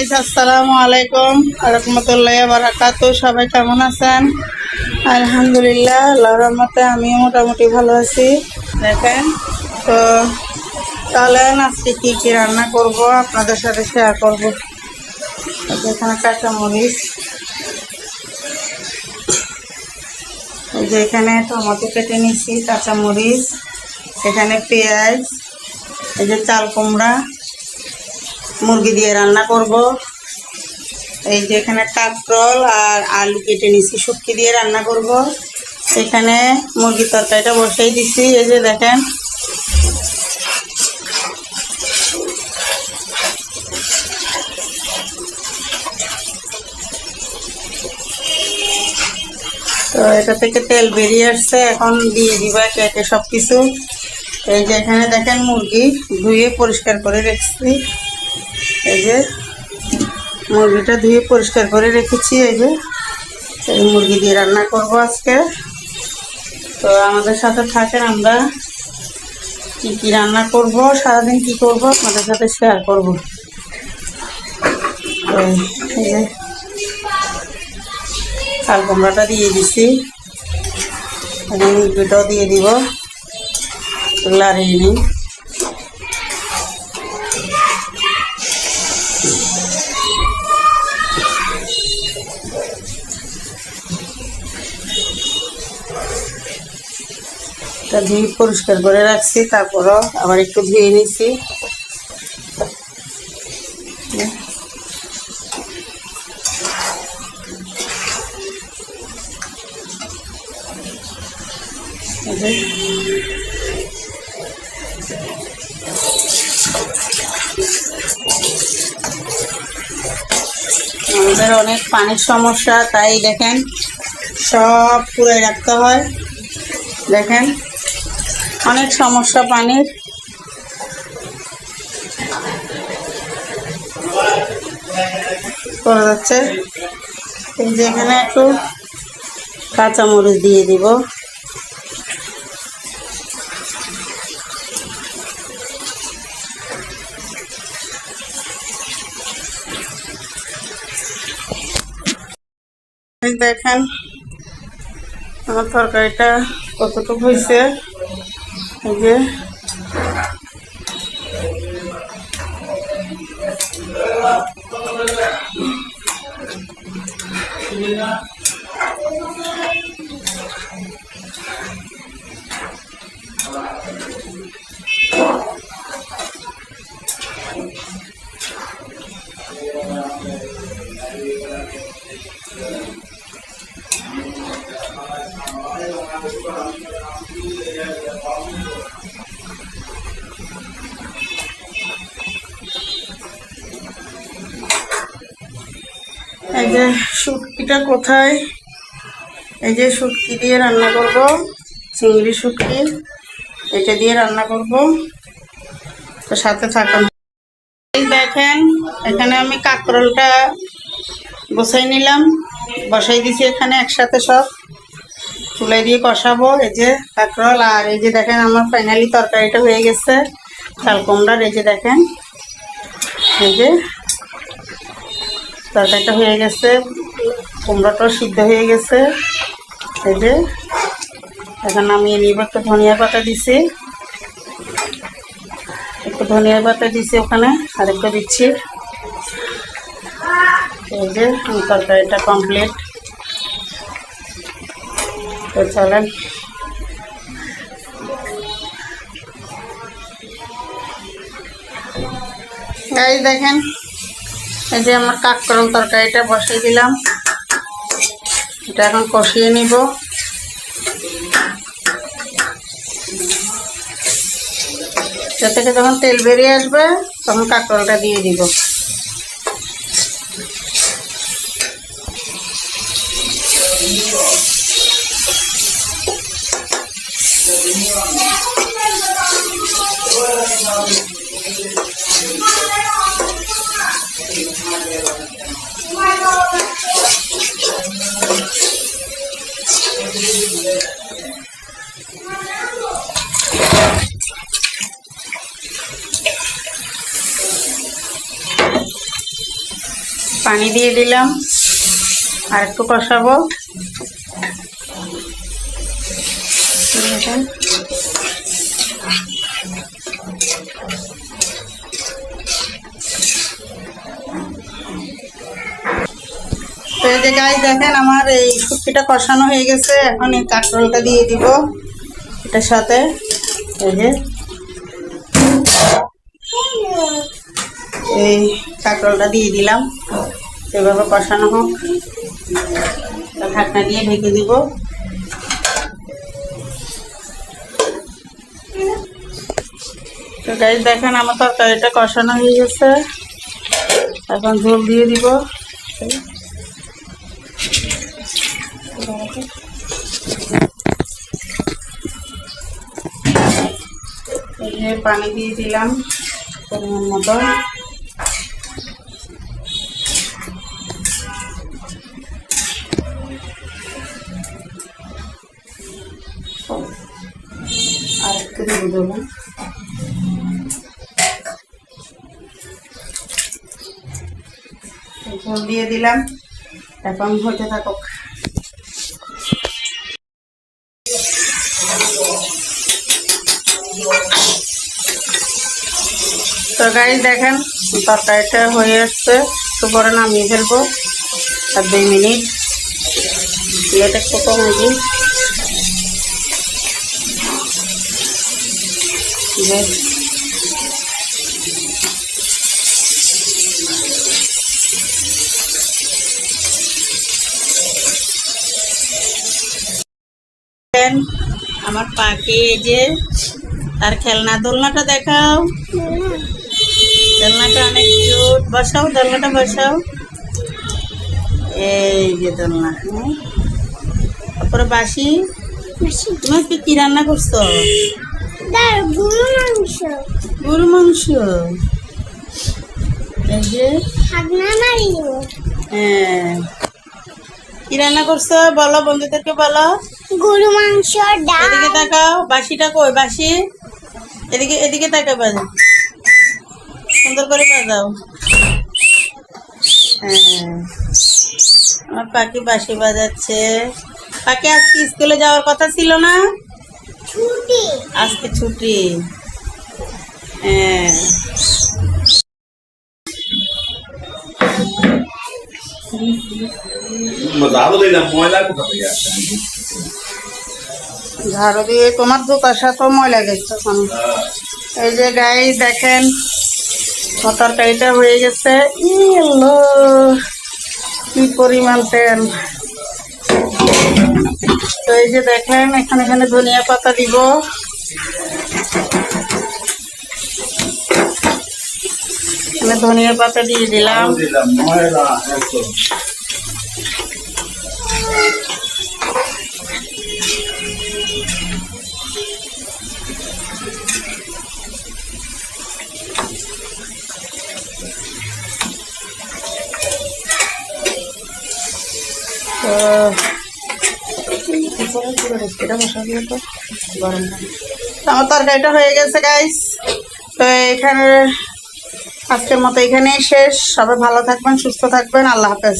Guys আসসালামু আলাইকুম রহমতুল্লাহ বারাকাতু সবাই কেমন আছেন আলহামদুলিল্লাহ আল্লাহর রহমতে আমিও মোটামুটি ভালো আছি দেখেন তো চলেন আজকে কী কী রান্না করব আপনাদের সাথে শেয়ার করব এখানে কাঁচামরিচ যে এখানে টমেটো কেটে নিচ্ছি কাঁচামরিচ, এখানে পেঁয়াজ, এই যে চাল কুমড়া। মুরগি দিয়ে রান্না করব। এই যে এখানে কাঁকরোল আর আলু কেটে নিছি শুটকি দিয়ে রান্না করব। এখানে মুরগির তরকারিটা বসেই দিছি, এই যে দেখেন। তো এটা থেকে তেল বেরিয়ে আসছে, এখন দিয়ে দিবা কেটে সব কিছু এই যে এখানে দেখেন মুরগি ধুয়ে পরিষ্কার করে রেখেছি। এই যে মুরগিটা ধুয়ে পরিষ্কার করে রেখেছি, এই যে। এই মুরগি দিয়ে রান্না করব আজকে। তো আমাদের সাথে থাকেন আমরা। কি কি রান্না করব, সারাদিন কি করব, আপনাদের সাথে শেয়ার করব। এই যে কুমড়াটা দিয়ে দিছি। এখন মুরগিটাও দিয়ে দিব। লাড়িয়ে নিই। তা ধুয়ে পরিষ্কার করে রাখছি, তারপরও আবার একটু ধুয়ে নিছি। আমাদের অনেক পানির সমস্যা, তাই দেখেন সব পুরে রাখতে হয়। দেখেন। অনেক সমস্যা পানির। করা যাচ্ছে। এই যে এখানে একটু কাঁচামরিচ দিয়ে দিব। দেখেন, আমার তরকারিটা কতটুকু হয়েছে। এই যে এই যে শুটকিটা কোথায়? এই যে শুটকি দিয়ে রান্না করব। চিংড়ি শুটকি, এটা দিয়ে রান্না করব। তো সাথে থাকুন। দেখেন, এখানে আমি কাঁকরোলটা বসাই নিলাম। বসাই দিছি এখানে একসাথে সব। চুলাই দিয়ে কষাবো, এই যে কাঁকরোল। আর এই যে দেখেন, আমার ফাইনালি তরকারিটা হয়ে গেছে। চাল কুমড়ার, এই যে দেখেন। এই যে তরকারিটা হয়ে গেছে। কুমড়োটাও সিদ্ধ হয়ে গেছে। এই যে, এখন আমি নিব একটু ধনিয়া পাতা দিছি। একটু ধনিয়া পাতা দিছি ওখানে আর একটু দিচ্ছি। এই যে তরকারিটা কমপ্লিট তো চলেন। এই দেখেন এই যে আমার কাকরল তরকারিটা বসিয়ে দিলাম। এটা এখন কষিয়ে নিব। এটা থেকে যখন তেল বেরিয়ে আসবে, তখন কাকরলটা দিয়ে দিব। পানি দিয়ে দিলাম। আর একটু কষাবো। তো এই যে দেখেন আমার এই শুটকিটা কষানো হয়ে গেছে। এখন এই কাঁকরোলটা দিয়ে দিব এটার সাথে। এই যে। এই কাঁকরোলটা দিয়ে দিলাম। এভাবে কষানো হোক। ঢাকনা দিয়ে ঢেকে দিব। তো গাছ দেখেন আমার তরকারিটা কষানো হয়ে গেছে। এখন ঝোল দিয়ে দিব। পানি দিয়ে দিলাম পরিমাণ মতো। দিয়ে ঝোল দিয়ে দিলাম। এখন হতে থাকুক। তো গাড়ি দেখেন, তরকারিটা হয়ে আসছে একটু পরে নামিয়ে ফেলব। আর দুই মিনিট। প্লেট একটু কমে দেখেন, আমার পাখি এই যে তার খেলনা দোলনাটা দেখাও। দোলনাটা অনেক কিউট বসাও দোলনাটা বসাও। এই যে দোলনা হ্যাঁ। তারপরে বাসি? তুমি কি রান্না করছ? গরু মাংস। গরু মাংস। এই যে হ্যাঁ। কি রান্না করছ? বলো বন্ধুদেরকে বলো। গরু মাংস ডাল। এদিকে তাকাও বাসিটা কই? বাসি? এদিকে এদিকে তাকাও বাজাও সুন্দর করে বাজাও। হ্যাঁ। আমার পাখি বাঁশি বাজাচ্ছে। পাখি আজকে স্কুলে যাওয়ার কথা ছিল না? আজকে ছুটি। হ্যাঁ। ঝাড়ু দিয়ে তোমার জুতার সাথেও ময়লা গেছে এই যে গাই দেখেন তরকারিটা হয়ে গেছে। কি পরিমাণ তেল। তো এই যে দেখেন এখানে এখানে ধনিয়া পাতা দিব। এখানে ধনিয়া পাতা দিয়ে দিলাম। ঝাড়ু দিয়ে তো গরম আমার তরকারিটা হয়ে গেছে গাইস তো এখানে আজকের মতো এখানেই শেষ। সবাই ভালো থাকবেন, সুস্থ থাকবেন। আল্লাহ হাফেজ।